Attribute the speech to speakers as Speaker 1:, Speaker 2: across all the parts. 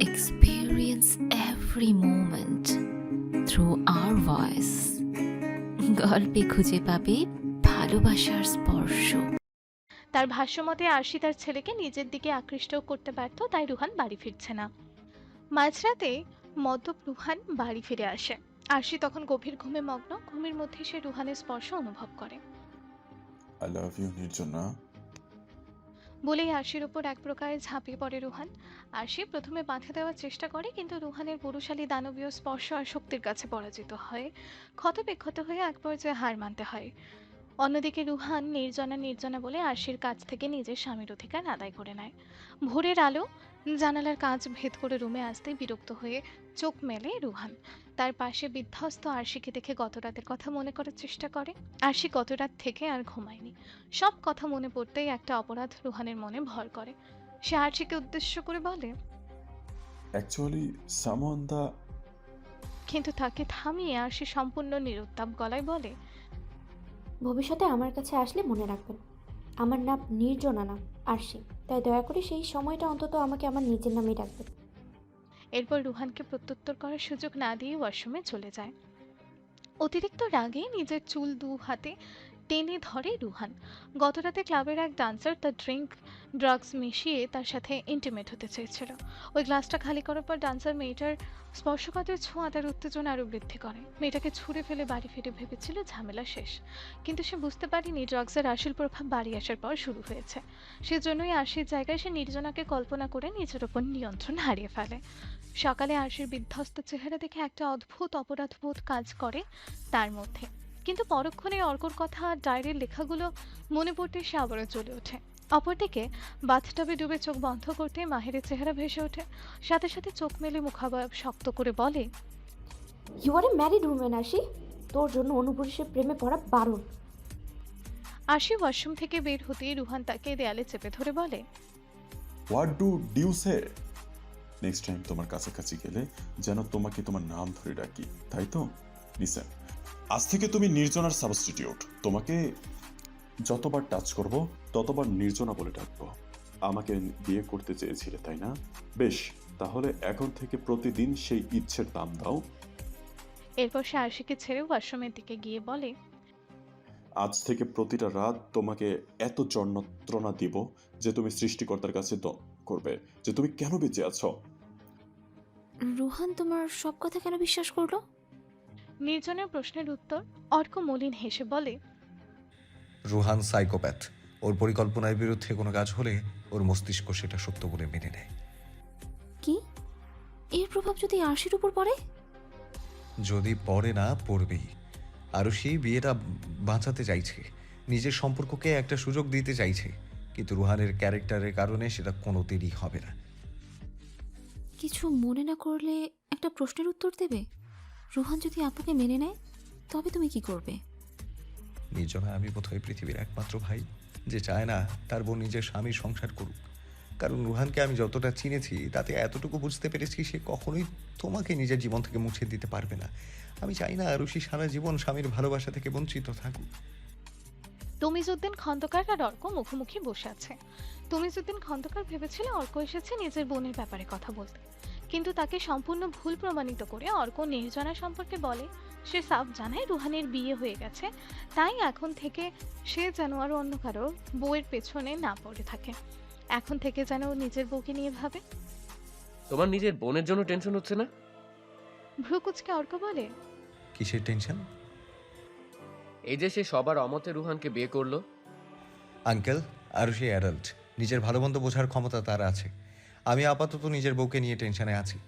Speaker 1: experience every moment through our voice. গল্পে খুঁজে পাবে ভালোবাসার স্পর্শ।
Speaker 2: তার ভাষ্যমতে আরশি তার ছেলেকে নিজের দিকে আকৃষ্ট করতে ব্যর্থ তাই রুহান বাড়ি ফিরছে না। মাঝরাতে মদ্যপ রুহান বাড়ি ফিরে আসে। আরশি তখন গভীর ঘুমে মগ্ন ঘুমের মধ্যে সে রুহানের স্পর্শ অনুভব করে।
Speaker 3: I love you Nirjana.
Speaker 2: বলেই আরশির উপর এক প্রকার ঝাঁপিয়ে পড়ে রুহান। আরশি প্রথমে বাধা দেওয়ার চেষ্টা করে, কিন্তু রুহানের পুরুষালী দানবীয় স্পর্শ আর শক্তির কাছে পরাজিত হয়। ক্ষতবিক্ষত হয়ে এক পর্যায়ে হার মানতে হয়। অন্যদিকে রুহান নির্জনা নির্জনা বলে আরশির কাছ থেকে নিজের স্বামীর অধিকার আদায় করে নেয়। ভোরের আলো, জানালার কাঁচ ভেদ করে রুমে আসতে বিরক্ত হয়ে চোখ মেলে রুহান। তার পাশে বিধ্বস্ত আরশিকে দেখে গত রাতের কথা মনে করার চেষ্টা করে। আরশি গত রাত থেকে আর ঘুমায়নি। সব কথা মনে পড়তেই একটা অপরাধ রুহানের মনে ভর করে। সে আরশিকে উদ্দেশ্য করে বলে
Speaker 3: অ্যাকচুয়ালি সামন দা
Speaker 2: কিন্তু তাকে থামিয়ে আরশি সম্পূর্ণ নিরুত্তাপ গলায় বলে
Speaker 4: ভবিষ্যতে আমার কাছে আসলে মনে রাখবেন আমার নাম নির্জনা না আরশি। তাই দয়া করে সেই সময়টা অন্তত আমাকে আমার নিজের নামেই রাখবেন।
Speaker 2: এরপর রুহানকে প্রত্যুত্তর করার সুযোগ না দিয়ে ওয়াশরুমে চলে যায়। অতিরিক্ত রাগে নিজের চুল দু হাতে টেনে ধরে রুহান। গতরাতে ক্লাবের এক ডান্সার তার ড্রিঙ্ক ড্রাগস মিশিয়ে তার সাথে ইন্টিমেট হতে চেয়েছিল। ওই গ্লাসটা খালি করার পর ডান্সার মেয়েটার স্পর্শকাতের ছোঁয়া তার উত্তেজনা আরও বৃদ্ধি করে। মেয়েটাকে ছুঁড়ে ফেলে বাড়ি ফিরে ভেবেছিল ঝামেলা শেষ। কিন্তু সে বুঝতে পারেনি ড্রাগসের আসল প্রভাব বাড়ি আসার পর শুরু হয়েছে। সেজন্যই আশির জায়গায় সে নির্জনাকে কল্পনা করে নিজের ওপর নিয়ন্ত্রণ হারিয়ে ফেলে। সকালে আরশির বিধ্বস্ত চেহারা দেখে একটা অদ্ভুত অপরাধবোধ কাজ করে তার মধ্যে। কিন্তু পরক্ষণে অর্কর কথা আর ডায়েরির লেখাগুলো মনে পড়তে সে আবারও চলে ওঠে। অপরদিকে বাথটাবে ডুবে চোখ বন্ধ করতে মাহিরের চেহারা ভেসে ওঠে। সাথে সাথে চোখ মেলে মুখাবয়ব শক্ত করে বলে
Speaker 4: you are a married women Arshi তোর জন্য অনুপুরুষের প্রেমে পড়া বারণ।
Speaker 2: আশি ওয়াশরুম থেকে বের হতেই রুহান তাকে দেয়ালে চেপে ধরে বলে
Speaker 3: what do you say next time তোমার কাছাকাছি গেলে যেন তোমাকে তোমার নাম ধরে ডাকি তাই তো? লিসেন আজ থেকে তুমি নির্জনার সাবস্টিটিউট তোমাকে যতবার টাচ করব ততবার নির্জনা বলে ডাকবো। আমাকে বিয়ে করতে চেয়েছিলে তাই না? বেশ তাহলে এখন থেকে প্রতিদিন সেই ইচ্ছের দাম দাও।
Speaker 2: এরপর সে আশিকে ছেড়ে ওয়াশরুমের দিকে গিয়ে বলে
Speaker 3: আজ থেকে প্রতিটা রাত তোমাকে এত যন্ত্রণা দিব যে তুমি সৃষ্টিকর্তার কাছে করবে যে তুমি কেন বেঁচে আছো?
Speaker 1: রুহান তোমার সব কথা কেন বিশ্বাস করল?
Speaker 2: নির্জনের প্রশ্নের উত্তর অর্ক মলিন হেসে বলে
Speaker 5: রুহান সাইকোপ্যাথ। ওর পরিকল্পনার বিরুদ্ধে কোনো কাজ হলে ওর মস্তিষ্ক সেটা সত্য বলে মেনে নেয়।
Speaker 1: কি? এর প্রভাব যদি আরশির উপর পড়ে?
Speaker 5: যদি পড়ে না পড়বেই। আরও সেই বিয়েটা বাঁচাতে চাইছে। নিজের সম্পর্ককে একটা সুযোগ দিতে চাইছে। কিন্তু রুহানের ক্যারেক্টারের কারণে সেটা কোনোদিনই হবে না।
Speaker 1: কিছু মনে না করলে একটা প্রশ্নের উত্তর দেবে? রুহান যদি আপুকে মেনে নেয় তবে তুমি কি করবে?
Speaker 5: নির্জনা আমি বোধহয় পৃথিবীর একমাত্র ভাই যে চায় না তার বোন নিজের স্বামীর সংসার করুক। কারণ রুহানকে আমি যতটা চিনেছি তাতে এতটুকু বুঝতে পেরেছি সে কখনোই তোমাকে নিজের জীবন থেকে মুছে দিতে পারবে না। আমি চাই না আরুষি সারা জীবন স্বামীর ভালোবাসা থেকে বঞ্চিত থাকুক।
Speaker 2: তমিজুদ্দিন খন্দকার আর অর্ক মুখোমুখি বসে আছে। তমিজুদ্দিন খন্দকার ভেবেছিল অর্ক এসেছে নিজের বোনের ব্যাপারে কথা বলতে। কিন্তু তাকে সম্পূর্ণ ভুল প্রমাণিত করে অর্ক নির্জনা সম্পর্কে বলে সে সাফ জানায় রুহানের বিয়ে হয়ে গেছে। তাই এখন থেকে সে যেন আর অন্য কারও বউয়ের পেছনে না পড়ে থাকে। এখন থেকে যেন ও নিজের বউকে নিয়ে ভাবে।
Speaker 6: তোমার নিজের বোনের জন্য টেনশন হচ্ছে না?
Speaker 2: ভ্রুকুচকে অর্ক বলে
Speaker 5: কিসের টেনশন
Speaker 6: এই যে সে সবার অমতে রুহানকে বিয়ে করল।
Speaker 5: আঙ্কেল আর সে অ্যাডাল্ট। নিজের ভালো মন্দ বোঝার ক্ষমতা তার আছে। আমি আপাতত নিজের বউকে নিয়ে টেনশনে আছি।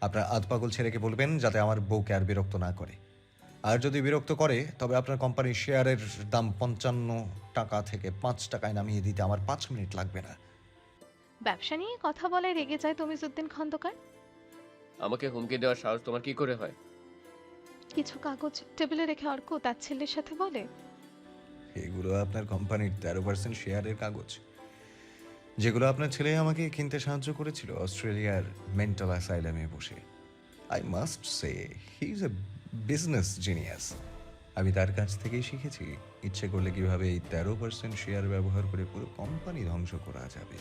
Speaker 5: আপনার আধপাগল ছেলেকে বলবেন যাতে আমার বউকে আর বিরক্ত না করে। আর যদি বিরক্ত করে তবে আপনার কোম্পানির শেয়ারের দাম পঞ্চান্ন টাকা থেকে পাঁচ টাকায় নামিয়ে দিতে আমার পাঁচ মিনিট লাগবে না।
Speaker 2: ব্যবসা নিয়ে কথা বলে রেগে যায় তমিজুদ্দিন খন্দকার।
Speaker 6: আমাকে হুমকি দেওয়ার সাহস তোমার কি করে হয়?
Speaker 2: কিছু কাগজ টেবিলে রেখে অর্ক তার ছেলের সাথে বলে,
Speaker 5: এগুলো আপনার কোম্পানির তেরো পার্সেন্ট শেয়ারের কাগজ। যেগুলো আপনার ছেলে আমাকে কিনতে সাহায্য করেছিল অস্ট্রেলিয়ার মেন্টাল অ্যাসাইলামে বসে। I must say he is a business genius আমি তার কাছ থেকেই শিখেছি, ইচ্ছে করলে কীভাবে এই তেরো পার্সেন্ট শেয়ার ব্যবহার করে পুরো কোম্পানি ধ্বংস করা যাবে।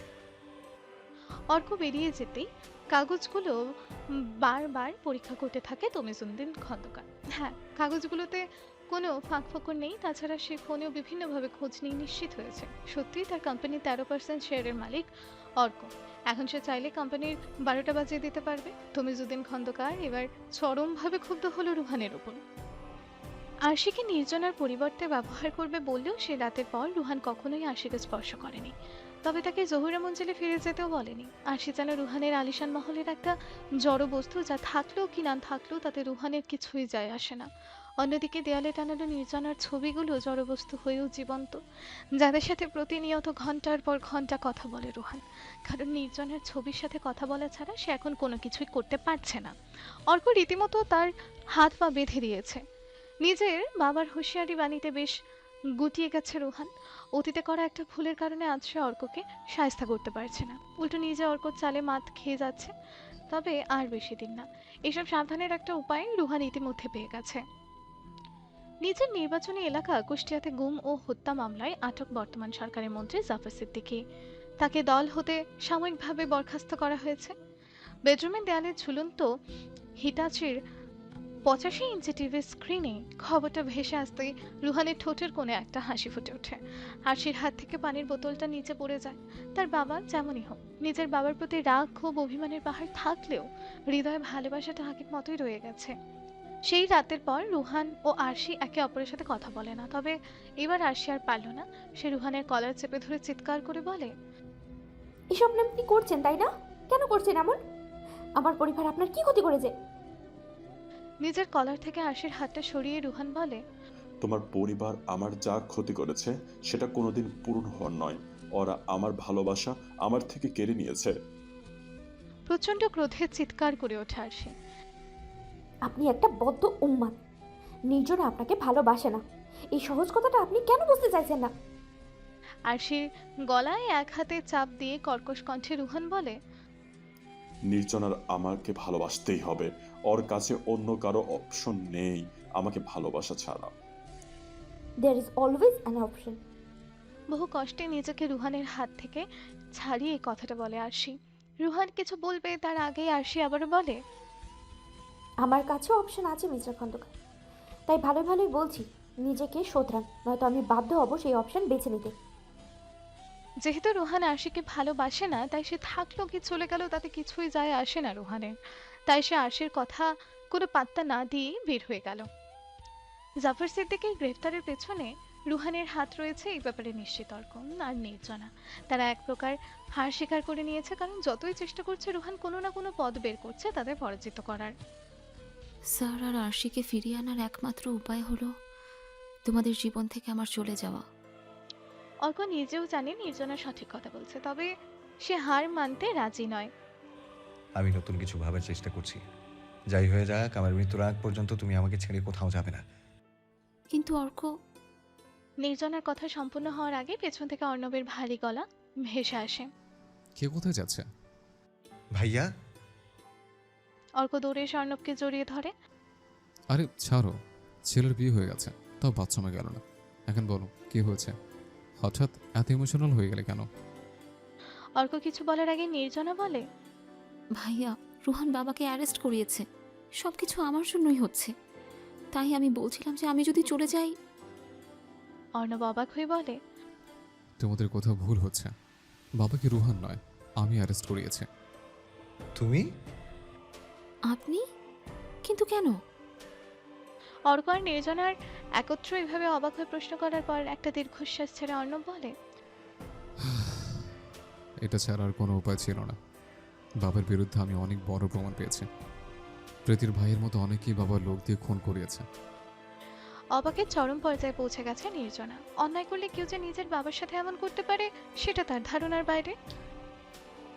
Speaker 2: অর্ক বেরিয়ে যেতেই কাগজগুলো বারবার পরীক্ষা করতে থাকে তমিজুদ্দিন খন্দকার। হ্যাঁ কাগজগুলোতে কোনো ফাঁক ফোকর নেই, তাছাড়া সে ফোনেও বিভিন্নভাবে খোঁজ নিয়ে নিশ্চিত হয়েছে। সত্যিই তার কোম্পানির তেরো পার্সেন্ট শেয়ারের মালিক অর্ক। এখন সে চাইলে কোম্পানির বারোটা বাজিয়ে দিতে পারবে। তমিজুদ্দিন খন্দকার এবার চরমভাবে ক্ষুব্ধ হলো রুহানের উপর আরশিকে নির্জনার পরিবর্তে ব্যবহার করবে বললেও সে রাতের পর রুহান কখনোই আরশিকে স্পর্শ করেনি। তবে তাকে জহুরা মঞ্জিলে ফিরে যেতেও বলেনি। আরশি যেন রুহানের আলিশান মহলের একটা জড় বস্তু যা থাকলেও কি না থাকলেও তাতে রুহানের কিছুই যায় আসে না। অন্যদিকে দেয়ালে টানানো নির্জনার ছবিগুলো জড়বস্তু হয়েও জীবন্ত। যাদের সাথে প্রতিনিয়ত ঘণ্টার পর ঘণ্টা কথা বলে রুহান। কারণ নির্জনের ছবির সাথে কথা বলা ছাড়া সে এখন কোনো কিছুই করতে পারছে না। অর্ক রীতিমতো তার হাত পা বেঁধে দিয়েছে। নিজের বাবার হুঁশিয়ারি বাণীতে বেশ গুটিয়ে গেছে রুহান। অতীতে করা একটা ভুলের কারণে আজ সে অর্ককে সায়স্তা করতে পারছে না। উল্টো নিজে অর্কর চালে মাত খেয়ে যাচ্ছে। তবে আর বেশি দিন না। এসব সাবধানের একটা উপায় রুহান ইতিমধ্যে পেয়ে গেছে। নিজের নির্বাচনী এলাকা কুষ্টিয়াতে গুম ও হত্যা মামলায় আটক বর্তমান সরকারের মন্ত্রী জাফর সিদ্দিকী। তাকে দল হতে সাময়িকভাবে বরখাস্ত করা হয়েছে। বেডরুমের দেয়ালে ঝুলন্ত হিটাচির পঁচাশি ইঞ্চি টিভির স্ক্রিনে খবরটা ভেসে আসতেই রুহানের ঠোঁটের কোণে একটা হাসি ফুটে ওঠে। হাসির হাত থেকে পানির বোতলটা নিচে পড়ে যায়। তার বাবা যেমনই হোক, নিজের বাবার প্রতি রাগ ক্ষোভ অভিমানের পাহাড় থাকলেও হৃদয়ে ভালোবাসাটা আগের মতোই রয়ে গেছে। সেই রাতের পর রুহান ও আরশি একে অপরের সাথে কথা বলে না, তবে এবার আরশি আর পারল না। সে রুহানের কলার চেপে ধরে চিৎকার করে বলে,
Speaker 4: এসব আপনি করছেন, তাই না? কেন করছেন এমন? আমার পরিবার আপনার কি ক্ষতি করেছে?
Speaker 2: নিজের কলার থেকে আরশির হাতটা সরিয়ে রুহান বলে
Speaker 3: তোমার পরিবার আমার যা ক্ষতি করেছে সেটা কোনোদিন পূরণ হওয়ার নয়। ওরা আমার ভালোবাসা আমার থেকে কেড়ে নিয়েছে।
Speaker 2: প্রচণ্ড ক্রোধে চিৎকার করে ওঠে আরশি।
Speaker 4: আপনি একটা বদ্ধ উন্মাদ নির্জনা আপনাকে ভালোবাসে না। এই সহজ কথাটা আপনি কেন বুঝতে চাইছেন না?
Speaker 2: আরশির গলায় এক হাতে চাপ দিয়ে কর্কশ কণ্ঠে রুহান বলে
Speaker 3: নির্জনার আমাকে ভালোবাসতেই হবে। ওর কাছে অন্য কারও অপশন নেই। আমাকে ভালোবাসা ছাড়া।
Speaker 4: There is always an option
Speaker 2: বহু কষ্টে নিজেকে রুহানের হাত থেকে ছাড়িয়ে এই কথাটা বলে আরশি। রুহান কিছু বলবে তার আগেই আরশি আবারও বলে?
Speaker 4: আমার কাছেও অপশন আছে মিস্টার খন্দকার। তাই ভালো ভালোই বলছি নিজেকে শোধরান নয়তো আমি বাধ্য হব সেই অপশন বেছে নিতে।
Speaker 2: যেহেতু রুহান আরশিকে ভালোবাসে না, তাই সে থাকল কি চলে গেল তাতে কিছুই যায় আসে না রুহানের। তাই সে আরশির কথা কোনো পাত্তা না দিয়ে বের হয়ে গেল। জাফর সিদ্দিকের গ্রেফতারের পেছনে রুহানের হাত রয়েছে এই ব্যাপারে নিশ্চিত আর নির্জনা। তারা এক প্রকার হার স্বীকার করে নিয়েছে, কারণ যতই চেষ্টা করছে রুহান কোনো না কোনো পদ বের করছে তাদের পরাজিত করার।
Speaker 1: স্যার আর আরশিকে ফিরিয়ে আনার একমাত্র উপায় হলো তোমাদের জীবন থেকে আমার চলে যাওয়া।
Speaker 2: অর্ক নিজেও জানে নির্জনা সঠিক কথা বলছে। তবে সে হার মানতে রাজি নয়।
Speaker 5: আমি নতুন কিছু ভাবার চেষ্টা করছি। যাই হয়ে যাক আমার মৃত্যুর আগ পর্যন্ত তুমি আমাকে ছেড়ে কোথাও যাবে না।
Speaker 1: কিন্তু অর্ক?
Speaker 2: নির্জনার কথা সম্পূর্ণ হওয়ার আগে পেছন থেকে অর্ণবের ভারী গলা ভেসে আসে।
Speaker 7: কে কোথায় যাচ্ছে?
Speaker 5: ভাইয়া?
Speaker 2: অর্ক দৌড়ে এসে অর্ণবকে জড়িয়ে ধরে।
Speaker 7: আরে ছাড়ো ছেলের বিয়ে হয়ে গেছে তাও বাচ্চা মা গেল না। এখন বলো কি হয়েছে? হঠাৎ এত ইমোশনাল হয়ে গেলে কেন?
Speaker 2: অর্ক কিছু বলার আগে নির্জনা বলে
Speaker 1: ভাইয়া রুহান বাবাকে অ্যারেস্ট করিয়েছে। সব কিছু আমার জন্যই হচ্ছে। তাই আমি বলছিলাম যে আমি যদি চলে যাই
Speaker 2: অর্ণব অবাক হয়ে বলে
Speaker 7: তোমাদের কোথাও ভুল হচ্ছে। বাবাকে রুহান নয়? আমি অ্যারেস্ট করিয়েছি।
Speaker 5: তুমি?
Speaker 1: আপনি? কিন্তু কেন?
Speaker 2: অর্ক আর নির্জনার একত্র এভাবে অবাক হয়ে প্রশ্ন করার পর একটা দীর্ঘশ্বাস ছেড়ে অর্ণব বলে
Speaker 7: এটা ছাড়া আর কোনো উপায় ছিল না। বাবার বিরুদ্ধে আমি অনেক বড় প্রমাণ পেয়েছি। প্রীতির ভাইয়ের মতো অনেকেই বাবার লোক দিয়ে খুন করিয়েছে।
Speaker 2: অবাকের চরম পর্যায়ে পৌঁছে গেছে নির্জনা। অন্যায় করলে কেউ যে নিজের বাবার সাথে এমন করতে পারে সেটা তার ধারণার বাইরে।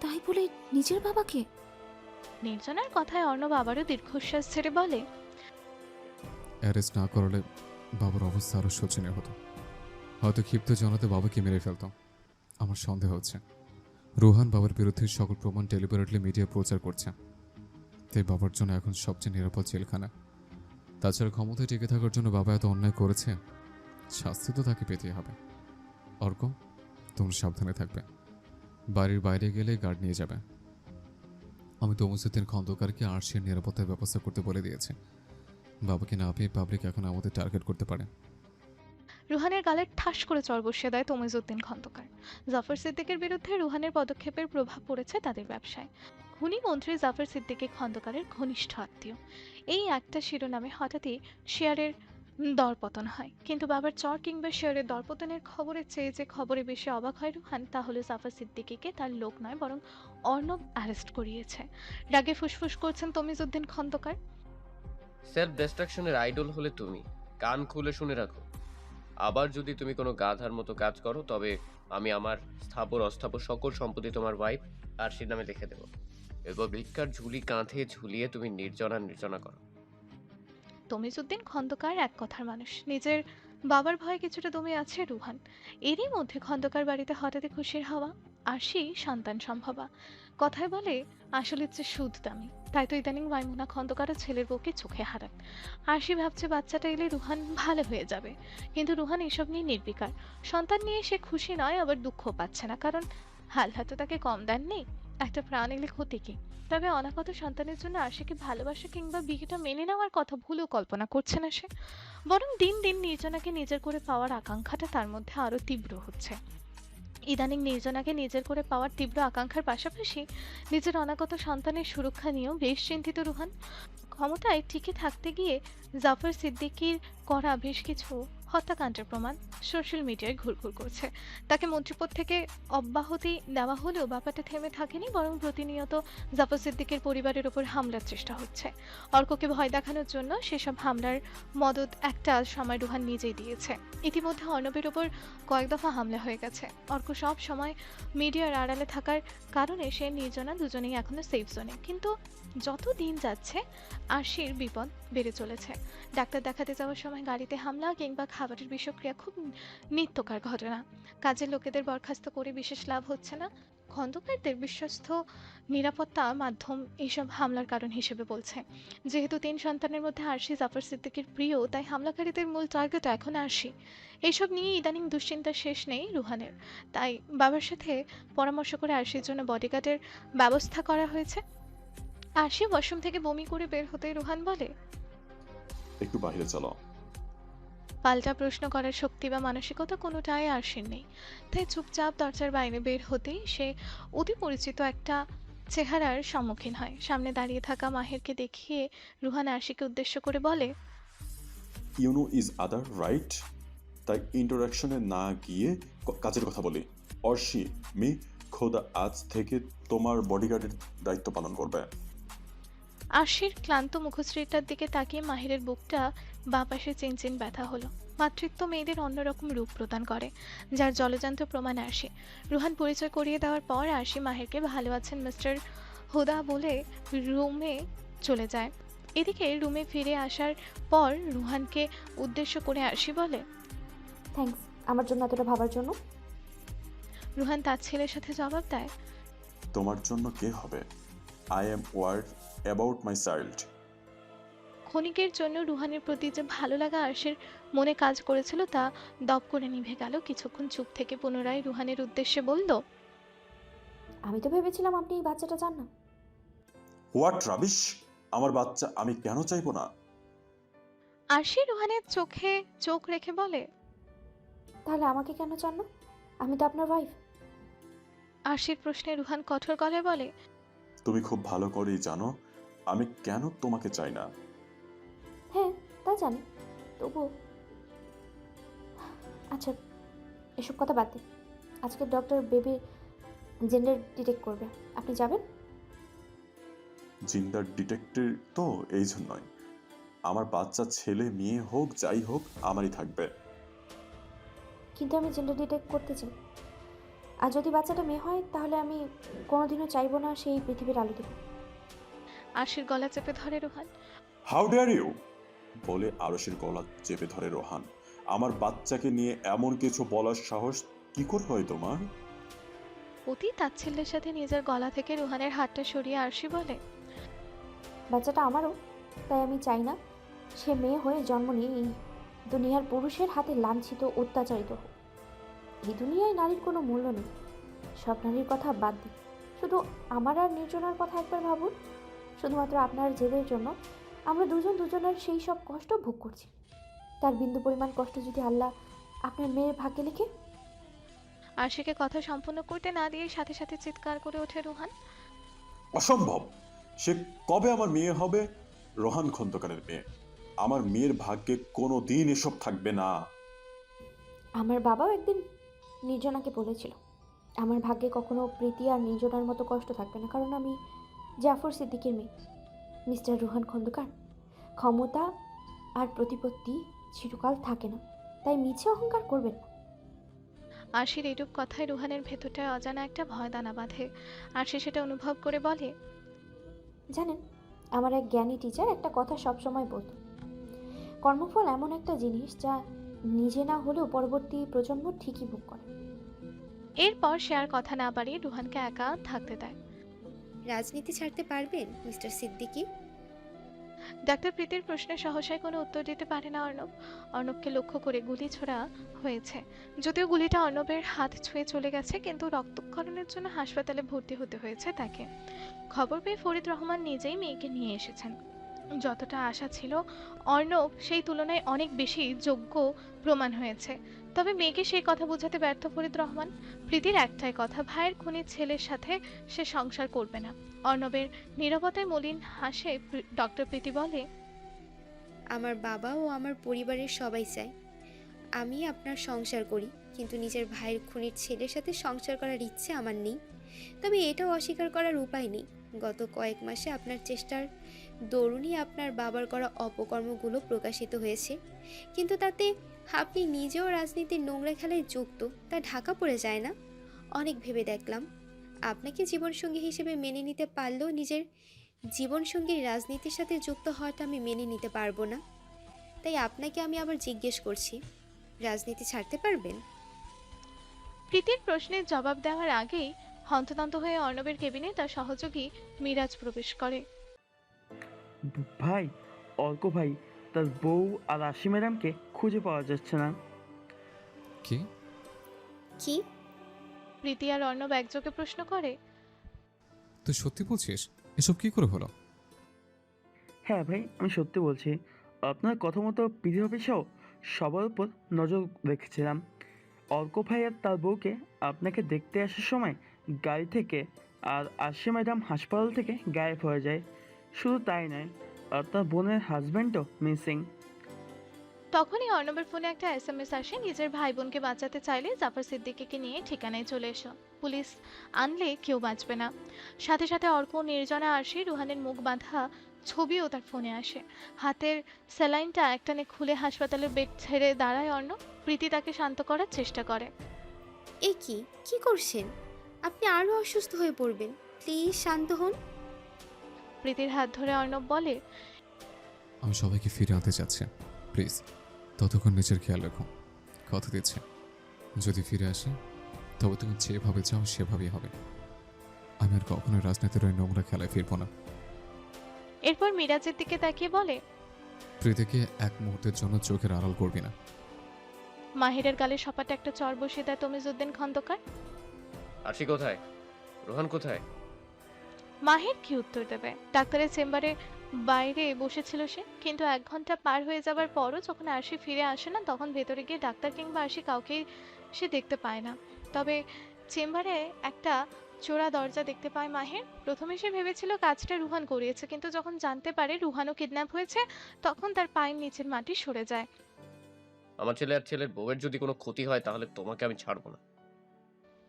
Speaker 1: তাই বলে নিজের বাবাকে?
Speaker 2: নির্জনার কথায় অর্ণব আবারও দীর্ঘশ্বাস ছেড়ে বলে
Speaker 7: অ্যারেস্ট না করলে বাবার অবস্থা আরও শোচনীয় হতো। হয়তো ক্ষিপ্ত জনতা বাবাকে মেরে ফেলতাম আমার সন্দেহ হচ্ছে, রোহান বাবার বিরুদ্ধে সকল প্রমাণ ডেলিভারেটলি মিডিয়া প্রচার করছে। তাই বাবার জন্য এখন সবচেয়ে নিরাপদ জেলখানা। তাছাড়া ক্ষমতায় টিকে থাকার জন্য বাবা এত অন্যায় করেছে, শাস্তি তো তাকে পেতেই হবে। অর্ক, তোমরা সাবধানে থাকবে। বাড়ির বাইরে গেলে গার্ড নিয়ে যাবে। আমি তমসুদ্দিন খন্দকারকে আরশির নিরাপত্তার ব্যবস্থা করতে বলে দিয়েছি। বাবাকে না পেয়ে পাবলিক এখন আমাদের টার্গেট করতে পারে।
Speaker 2: রুহানের গালে ঠাস করে চর বসিয়ে দেয় তমিজউদ্দিন খন্দকার। জাফর সিদ্দিকের বিরুদ্ধে রুহানের পদক্ষেপের প্রভাব পড়েছে তাদের ব্যবসায়। খুনি মন্ত্রী জাফর সিদ্দিকী খন্দকারের ঘনিষ্ঠ আত্মীয়। এই একটা শিরোনামে হঠাৎই শেয়ারের দরপতন হয়। কিন্তু বাবার চর কিংবা শেয়ারের দরপতনের খবরের চেয়ে যে খবরে বেশি অবাক হয় রুহান তাহলে জাফর সিদ্দিকীকে তার লোক নয়, বরং অর্ণব অ্যারেস্ট করিয়েছে। রাগে ফুসফুস করছেন তমিজউদ্দিন খন্দকার।
Speaker 6: সেলফ ডিস্ট্রাকশনের আইডল হলে তুমি। কান খুলে শুনে রাখো। আবার যদি তুমি কোনো গাধার মতো কাজ করো, তবে আমি আমার স্থাপর অস্থাপর সকল সম্পত্তি তোমার ওয়াইফ আর সে নামে লিখে দেবো। এরপর ভিক্ষার ঝুলি কাঁধে ঝুলিয়ে তুমি নির্জনা নির্জনা করো।
Speaker 2: তমিজউদ্দিন খন্দকার এক কথার মানুষ। নিজের বাবার ভয়ে কিছুটা দমে আছে রুহান। এরই মধ্যে খন্দকার বাড়িতে হঠাৎই খুশির হাওয়া আশি সন্তান সম্ভবা। কথায় বলে, আসলে হচ্ছে সুদ দামি। তাই তো ইদানিং মাইমুনা খন্দকারও ছেলের বউকে চোখে হারান আশি ভাবছে বাচ্চাটা এলে রুহান ভালো হয়ে যাবে। কিন্তু রুহান এসব নিয়ে নির্বিকার। সন্তান নিয়ে সে খুশি নয়, আবার দুঃখ পাচ্ছে না। কারণ হাল হাতে তাকে কম দেননি একটা প্রাণ এলে ক্ষতি কি? তবে অনাগত সন্তানের জন্য আশিকে ভালোবাসা কিংবা বিয়েটা মেনে নেওয়ার কথা ভুলেও কল্পনা করছে না সে। বরং দিন দিন নির্জনাকে নিজের করে পাওয়ার আকাঙ্ক্ষাটা তার মধ্যে আরও তীব্র হচ্ছে। ইদানিং নির্জনাকে নিজের করে পাওয়ার তীব্র আকাঙ্ক্ষার পাশাপাশি নিজের অনাগত সন্তানের সুরক্ষা নিয়েও বেশ চিন্তিত রুহান। ক্ষমতায় টিকে থাকতে গিয়ে জাফর সিদ্দিকির করা বেশ কিছু হত্যাকাণ্ডের প্রমাণ সোশ্যাল মিডিয়ায় ঘুরঘুর করছে। তাকে মন্ত্রীপদ থেকে অব্যাহতি দেওয়া হলেও ব্যাপারটা থেমে থাকেনি, বরং প্রতিনিয়ত জাফর সিদ্দিকের পরিবারের ওপর হামলার চেষ্টা হচ্ছে। অর্ককে ভয় দেখানোর জন্য সেসব হামলার মদত একটা সময় রুহান নিজেই দিয়েছে। ইতিমধ্যে অর্ণবের ওপর কয়েক দফা হামলা হয়ে গেছে। অর্ক সব সময় মিডিয়ার আড়ালে থাকার কারণে সে নির্জনা দুজনেই এখনও সেফ জোনে কিন্তু যত দিন যাচ্ছে, আরশির বিপদ বেড়ে চলেছে। ডাক্তার দেখাতে যাওয়ার সময় গাড়িতে হামলা কিংবা খাবারের বিষক্রিয়া খুব নিত্যকার ঘটনা। কাজের লোকেদের বরখাস্ত করে বিশেষ লাভ হচ্ছে না। খন্দকারদের বিশ্বস্ত নিরাপত্তা মাধ্যম এইসব হামলার কারণ হিসেবে বলছে। যেহেতু তিন সন্তানের মধ্যে আরশি জাফর সিদ্দিকের প্রিয়, তাই হামলাকারীদের মূল টার্গেট এখন আরশি। এইসব নিয়ে ইদানিং দুশ্চিন্তার শেষ নেই রুহানের। তাই বাবার সাথে পরামর্শ করে আরশির জন্য বডিগার্ডের ব্যবস্থা করা হয়েছে। আরশি ওয়াশরুম থেকে বমি করে বের হতেই রুহান বলে,
Speaker 3: একটু বাইরে চলো।
Speaker 2: পাল্টা প্রশ্ন করার শক্তি বা মানসিকতা কোনোটাই আরশির নেই। তাই চুপচাপ দরজার বাইরে বের হতেই সে অতি পরিচিত একটা চেহারার সম্মুখীন হয়। সামনে দাঁড়িয়ে থাকা মাহেরকে দেখিয়ে রুহান আরশিকে উদ্দেশ্য করে বলে
Speaker 3: ইউনো ইজ আদার রাইট তাই ইন্টারাকশনে না গিয়ে কাজের কথা বলি। অর্শি মি খোদা আজ থেকে তোমার বডিগার্ডের দায়িত্ব পালন করবে।
Speaker 2: আরশির ক্লান্ত মুখশ্রীটার দিকে তাকিয়ে মাহিরের বুকটা বাঁ পাশে চিনচিন ব্যথা হলো। মাতৃত্ব মেয়েদের অন্যরকম রূপ প্রদান করে যার জলজান্ত প্রমাণ আরশি। রুহান পরিচয় করিয়ে দেওয়ার পর আরশি মাহেরকে ভালো আছেন মিস্টার হুদা বলে রুমে চলে যায়। এদিকে রুমে ফিরে আসার পর রুহানকে উদ্দেশ্য করে আরশি বলে
Speaker 4: থ্যাঙ্কস আমার জন্য এতটা ভাবার জন্য?
Speaker 2: রুহান তার ছেলের সাথে জবাব দেয়
Speaker 3: তোমার জন্য কে হবে? I am worried about my child
Speaker 2: ক্ষণিকের জন্য রুহানের প্রতি যে ভালো লাগা আরশের মনে কাজ করেছিল তা দপ করে নিভে গেল। কিছুক্ষণ চুপ থেকে পুনরায় রুহানের উদ্দেশ্যে বলল
Speaker 4: আমি তো ভেবেছিলাম আপনি এই বাচ্চাটা চান না।
Speaker 3: What rubbish? আমার বাচ্চা আমি কেন চাইব না?
Speaker 2: আরশি রুহানের চোখে চোখ রেখে বলে
Speaker 4: তাহলে আমাকে কেন চান না? আমি তো আপনার ওয়াইফ
Speaker 2: আরশির প্রশ্নে রুহান কঠোর গলায় বলে
Speaker 3: তুমি খুব ভালো করেই জানো আমি কেন তোমাকে চাই না?
Speaker 4: হ্যাঁ তা জানি। তবু আচ্ছা এসব কথা বাদ দিন আজকে ডক্টর বেবি জেন্ডার ডিটেক্ট করবে। আপনি যাবেন?
Speaker 3: জিন্দার ডিটেক্টিভ তো এই জন্যই আমার বাচ্চা ছেলে মেয়ে হোক যাই হোক আমারই থাকবে।
Speaker 4: কিন্তু আমি জেন্ডার ডিটেক্ট করতে চাই। আর যদি বাচ্চাটা মেয়ে হয় তাহলে আমি কোনোদিনও চাইব না সেই পৃথিবীর আলো দেবে
Speaker 2: আরশির গলা চেপে ধরে রুহান।
Speaker 3: হাউ ডেয়ার ইউ বলে আরসের গলা চেপে ধরে রোহান। আমার বাচ্চাকে নিয়ে এমন কিছু বলার সাহস কি করে হয় তোমার?
Speaker 2: অতি তাচ্ছিল্যের সাথে নিজের গলা থেকে রোহানের হাতটা সরিয়ে আরশি বলে
Speaker 4: বাচ্চাটা আমারও তাই আমি চাই না সে মেয়ে হয়ে জন্ম নিয়ে এই দুনিয়ার পুরুষের হাতে লাঞ্ছিত অত্যাচারিত হোক। এই দুনিয়ায় নারীর কোনো মূল্য নেই। সব নারীর কথা বাদ দিন। শুধু আমার আর নির্জনার কথা একবার ভাবুন। শুধুমাত্র আপনার জেদের জন্য আমরা দুজন দুজনের সেই সব কষ্ট ভোগ করছি। তার বিন্দু পরিমাণ কষ্ট যদি আল্লাহ আপনার মেয়ের ভাগ্যে লিখে।
Speaker 2: আরশিকে কথা সম্পূর্ণ করতে না দিয়ে সাথে সাথে চিৎকার করে ওঠে রোহান।
Speaker 3: অসম্ভব! সে কবে আমার মেয়ে হবে? রোহান খন্দকারের মেয়ে। আমার মেয়ের ভাগ্যে কোনো দিন এসব থাকবে না।
Speaker 4: আমার বাবাও একদিন নির্জনাকে বলেছিল আমার ভাগ্যে কখনো প্রীতি আর নির্জনার মতো কষ্ট থাকবে না কারণ আমি জাফর সিদ্দিকের মেয়ে। মিস্টার রোহান খন্দকার। ক্ষমতা আর প্রতিপত্তি চিরকাল থাকে না তাই মিছে অহংকার করবেন না।
Speaker 2: আরশির এইরূপ কথায় রুহানের ভেতরটায় অজানা একটা ভয় দানা বাঁধে। আর সে সেটা অনুভব করে বলে
Speaker 4: জানেন আমার এক জ্ঞানী টিচার একটা কথা সবসময় বলতো। কর্মফল এমন একটা জিনিস যা নিজে না হলেও পরবর্তী প্রজন্ম ঠিকই ভোগ করে।
Speaker 2: এরপর সে আর কথা না বাড়িয়ে রুহানকে একা থাকতে দেয়।
Speaker 8: রাজনীতি ছাড়তে পারবেন, মিস্টার সিদ্দিকী?
Speaker 2: ডাক্তার প্রীতির প্রশ্নে সহসায় কোনো উত্তর দিতে পারে না অর্ণব। অর্ণবকে লক্ষ্য করে গুলি ছোড়া হয়েছে। যদিও গুলিটা অর্ণবের হাত ছুঁয়ে চলে গেছে, কিন্তু রক্তক্ষরণের জন্য হাসপাতালে ভর্তি হতে হয়েছে তাকে। খবর পেয়ে ফরিদ রহমান নিজেই মেয়েকে নিয়ে এসেছেন। যতটা আশা ছিল, অর্ণব সেই তুলনায় অনেক বেশি যোগ্য প্রমাণ হয়েছে। তবে মেয়েকে সেই কথা বোঝাতে ব্যর্থ ফরিদ রহমান। প্রীতির একটাই কথা, ভাইয়ের খুনির ছেলের সাথে সে সংসার করবে না। অর্ণবের নীরবতায় মলিন হাসে ডক্টর প্রীতি বলে,
Speaker 8: আমার বাবা ও আমার পরিবারের সবাই চায় আমি আপনার সংসার করি, কিন্তু নিজের ভাইয়ের খুনির ছেলের সাথে সংসার করার ইচ্ছে আমার নেই। তবে এটাও অস্বীকার করার উপায় নেই। গত কয়েক মাসে আপনার চেষ্টার দরুনই আপনার বাবার করা অপকর্মগুলো প্রকাশিত হয়েছে। কিন্তু তাতে আপনি নিজেও রাজনীতির নোংরা খেলায় যুক্ত তা ঢাকা পড়ে যায় না। অনেক ভেবে দেখলাম। আপনাকে জীবনসঙ্গী হিসেবে মেনে নিতে পারলেও নিজের জীবনসঙ্গীর রাজনীতির সাথে যুক্ত হওয়াটা আমি মেনে নিতে পারব না। তাই আপনাকে আমি আবার জিজ্ঞেস করছি রাজনীতি ছাড়তে পারবেন?
Speaker 2: প্রীতির প্রশ্নের জবাব দেওয়ার আগেই হন্তদন্ত হয়ে অর্ণবের কেবিনে তার সহযোগী মিরাজ প্রবেশ করে।
Speaker 9: ভাই অর্ক ভাই তার বউ আর আশি ম্যাডামকে খুঁজে পাওয়া যাচ্ছে না।
Speaker 7: কি?
Speaker 8: কি?
Speaker 2: প্রীতি আর অর্ণব একযোগে প্রশ্ন করে।
Speaker 7: তুই সত্যি বলছিস? এসব কি করে হলো?
Speaker 9: হ্যাঁ ভাই আমি সত্যি বলছি। আপনার কথা মতো পিডি অফিসেও সবার উপর নজর রেখেছিলাম। অর্ক ভাই আর তার বউকে আপনাকে দেখতে আসার সময় গাড়ি থেকে আর আশি ম্যাডাম হাসপাতাল থেকে গায়েব হয়ে যায়। শুধু তাই নয় আপনার বোনের হাজব্যান্ডও মিসিং
Speaker 2: তখনই অর্ণবের ফোনে একটা এসএমএস আসে নিজের ভাই বোনকে বাঁচাতে চাইলে জাফর সিদ্দিকীকে নিয়ে ঠিকানায় চলে এসো। পুলিশ আনলে কেউ বাঁচবে না। সাথে সাথে অর্ক নির্জনা আসে রুহানের মুখ বাঁধা ছবিও তার ফোনে আসে। হাতের স্যালাইনটা একটানে খুলে হাসপাতালের বেড ছেড়ে দাঁড়ায় অর্ণব প্রীতি তাকে শান্ত করার চেষ্টা করে।
Speaker 8: এ কি? কি করছেন? আপনি আরও অসুস্থ হয়ে পড়বেন। প্লিজ শান্ত হন।
Speaker 2: প্রীতির হাত ধরে অর্ণব বলে
Speaker 7: আমি সবাইকে ফিরে আনতে চাচ্ছি। প্লিজ ততক্ষণ নিজের খেয়াল রাখো। কথা দিচ্ছে। যদি ফিরে আসি তবে তুমি যেভাবে চাও সেভাবেই হবে। আমি আর কখনো রাজনীতির ওই নোংরা খেলায় ফিরবো না।
Speaker 2: এরপর মিরাজের দিকে তাকিয়ে বলে
Speaker 7: প্রীতিকে এক মুহূর্তের জন্য চোখের আড়াল করবি না।
Speaker 2: মাহিরের গালে সপাটে একটা চর বসিয়ে দেয় তমিজুদ্দিন খন্দকার।
Speaker 6: আরশি কোথায়? রোহান কোথায়?
Speaker 2: মাহির কি উত্তর দেবে? ডাক্তারের চেম্বারে বাইরে বসেছিল সে, কিন্তু এক ঘণ্টা পার হয়ে যাবার পরও যখন আরশি ফিরে আসে না, তখন ভেতরে গিয়ে ডাক্তার কিংবা আরশি কাউকেই সে দেখতে পায় না। তবে চেম্বারে একটা চোরা দরজা দেখতে পায় মাহির। প্রথমে সে ভেবেছিল কাজটা রুহান করিয়েছে, কিন্তু যখন জানতে পারে রুহানও কিডন্যাপ হয়েছে, তখন তার পায়ের নিচের মাটি সরে যায়।
Speaker 6: আমার ছেলে আর ছেলের বউয়ের যদি কোনো ক্ষতি হয়, তাহলে তোমাকে আমি ছাড়বো না।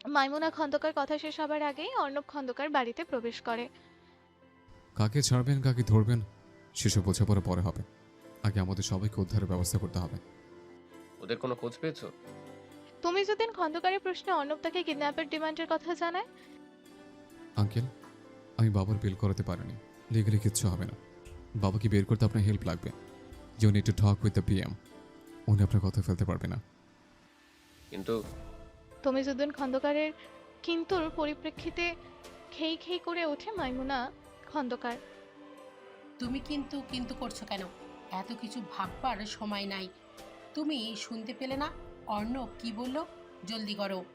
Speaker 2: মাইমুনা খন্দকার কথা শেষ হবার আগেই অর্ণব খন্দকার বাড়িতে প্রবেশ করে।
Speaker 7: কাকে ছাড়বেন কাকে ধরবেন সেসব বোঝাপড়া পরে হবে। আগে আমাদের সবাইকে উদ্ধারের ব্যবস্থা করতে হবে।
Speaker 6: ওদের কোনো খোঁজ পেয়েছ?
Speaker 2: তুমি যদি খন্দকারের প্রশ্নে অর্ণব তাকে কিডন্যাপের ডিমান্ডের কথা জানায়?
Speaker 7: আঙ্কেল আমি বাবার বিল করাতে পারিনি। লিগালি কিচ্ছু হবে না। বাবাকে বের করতে আপনার হেল্প লাগবে। You need to talk with the PM উনি আপনার কথা ফেলতে পারবে না।
Speaker 6: কিন্তু
Speaker 2: তমিজুদ্দিন খন্দকারের কিন্তুর পরিপ্রেক্ষিতে খেই খেই করে ওঠে মাইমুনা খন্দকার।
Speaker 10: তুমি কিন্তু কিন্তু করছ কেন? এত কিছু ভাববার সময় নাই। তুমি শুনতে পেলে না? অর্ণব কি বলল? জলদি করো।